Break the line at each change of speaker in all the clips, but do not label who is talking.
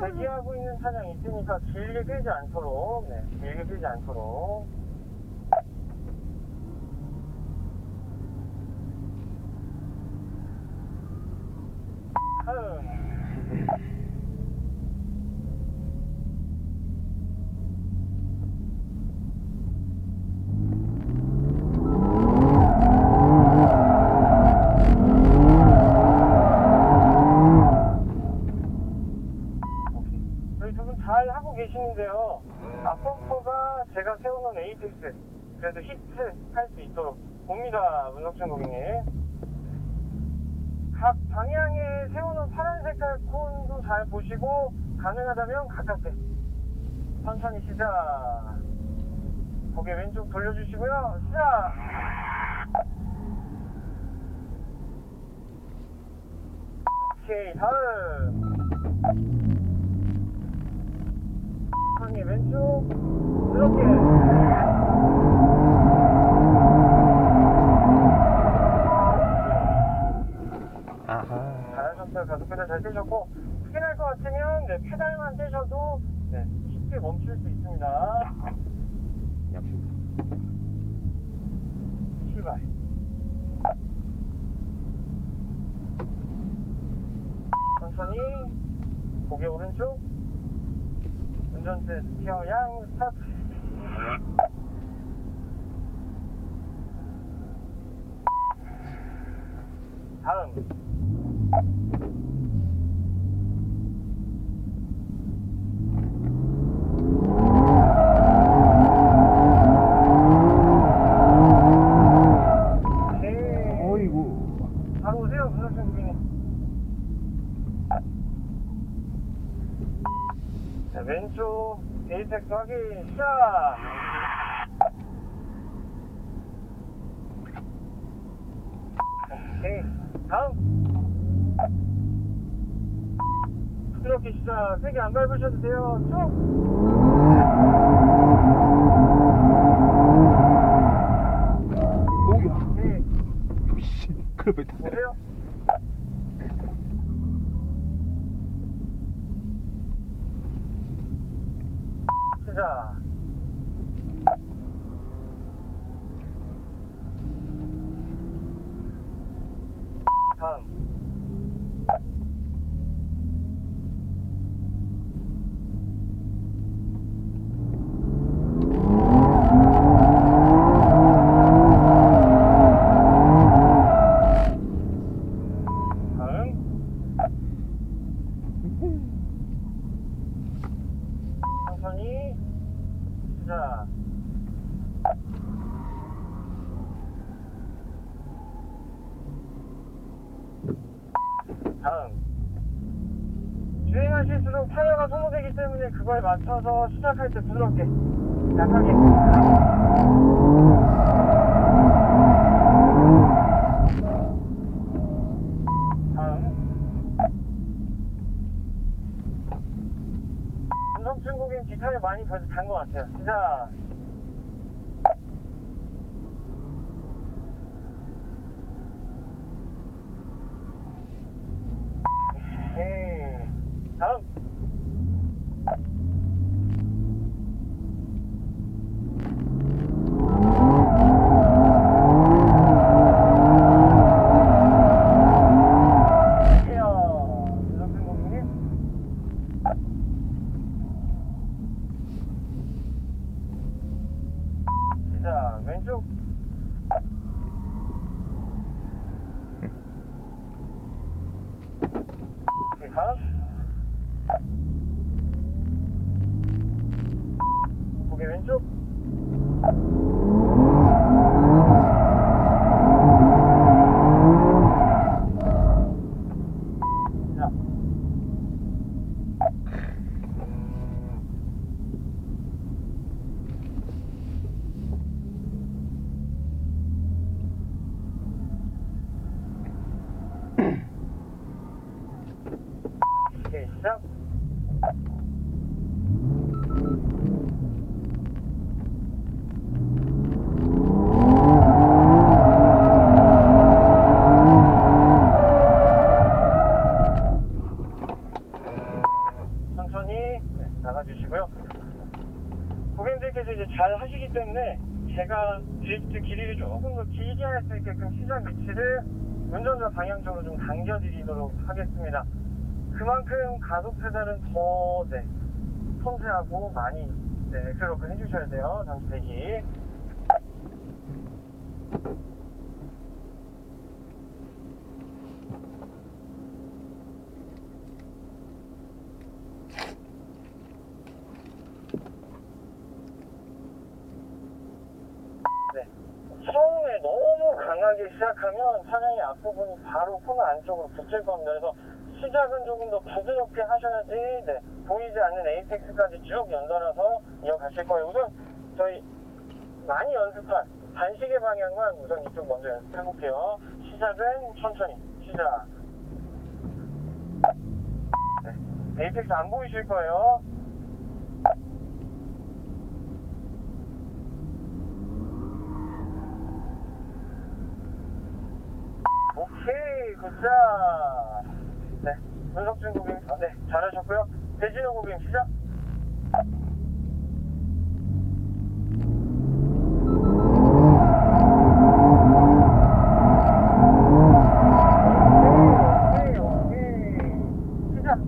대기하고 있는 차량이 있으니까 길게 끌지 않도록, 네, 길게 끌지 않도록. 다음. 저희 두 분 잘 하고 계시는데요. 앞범퍼가 제가 세워놓은 에이펙스 그래도 히트 할 수 있도록 봅니다, 문석준 고객님. 각 방향에 세워놓은 파란 색깔 콘도 잘 보시고 가능하다면 가깝게 천천히 시작. 고개 왼쪽 돌려주시고요. 시작. 오케이 다음. 방에 왼쪽 이렇게
아하.
페달 잘 크게 날것 같으면 네, 페달만 떼셔도 네, 쉽게 멈출 수 있습니다. 출발. 천천히 고개 오른쪽. 운전대 스티어 양 스타트 다음 네.
어이구.
바로 오세요, 문석준 고객님. 자, 왼쪽 데이텍스 확인 시작! 오케이. 다음. 부드럽게 시작. 세게 안 밟으셔도 돼요. 쭉!
오야.
네.
씨. 그럴 뻔했다.
보세요. 시작. 다음. 다음. 천천히 시작. 다음. 주행하실수록 타이어가 소모되기 때문에 그거에 맞춰서 시작할 때 부드럽게, 약하게. 다음. 음성 중국인 기타를 많이 간것 같아요. 시작. 에이, 다음. 할게요. 음성 중국인 자, 왼쪽. 오케 항상 네, 천천히 네, 나가주시고요. 고객님들께서 이제 잘 하시기 때문에 제가 드리프트 길이를 조금 더 길게 할 수 있게끔 시장 위치를 운전자 방향적으로 좀 당겨드리도록 하겠습니다. 그만큼 가속 페달은 더 네, 섬세하고 많이 네, 그렇게 해주셔야 돼요. 잠시 대기. 네. 처음에 너무 강하게 시작하면 차량의 앞부분이 바로 코너 안쪽으로 붙을 겁니다. 그래서 시작은 조금 더 부드럽게 하셔야지 네, 보이지 않는 에이펙스까지 쭉 연달아서 이어가실 거예요. 우선 저희 많이 연습한 반시계 방향만 우선 이쪽 먼저 연습해 볼게요. 시작은 천천히 시작. 네, 에이펙스 안 보이실 거예요. 오케이, 굿자. 네, 문석준 고객, 아, 네, 잘하셨고요. 대진호 고객 시작. 시작.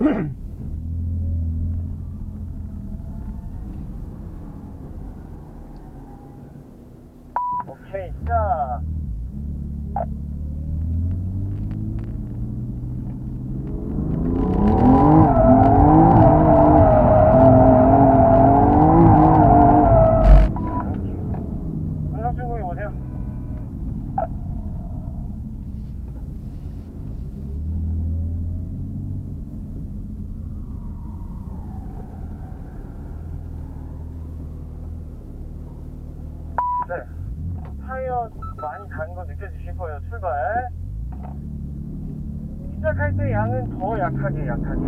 오케이, 시작. 문석준 고객 오세요. 네. 타이어 많이 가는 거 느껴지실 거예요. 출발. 시작할 때 양은 더 약하게, 약하게.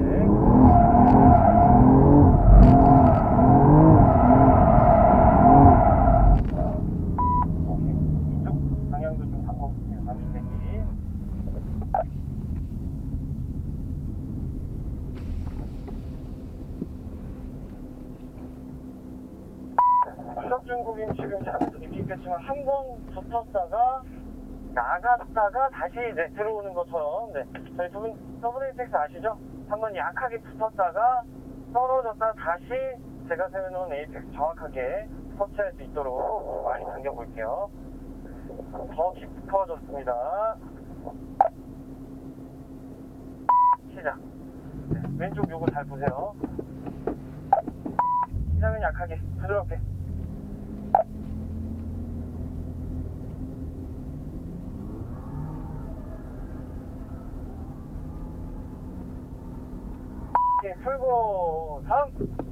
잠시 고객님 지금 잠에 서 느끼겠지만 한번 붙었다가 나갔다가 다시 네, 들어오는 것처럼 네, 저희 두분 WTX 아시죠? 한 번 약하게 붙었다가 떨어졌다 다시 제가 세워놓은 에이펙스 정확하게 터치할 수 있도록 많이 당겨볼게요. 더 깊어졌습니다. 시작. 네, 왼쪽 요거 잘 보세요. 시작은 약하게 부드럽게. 출고상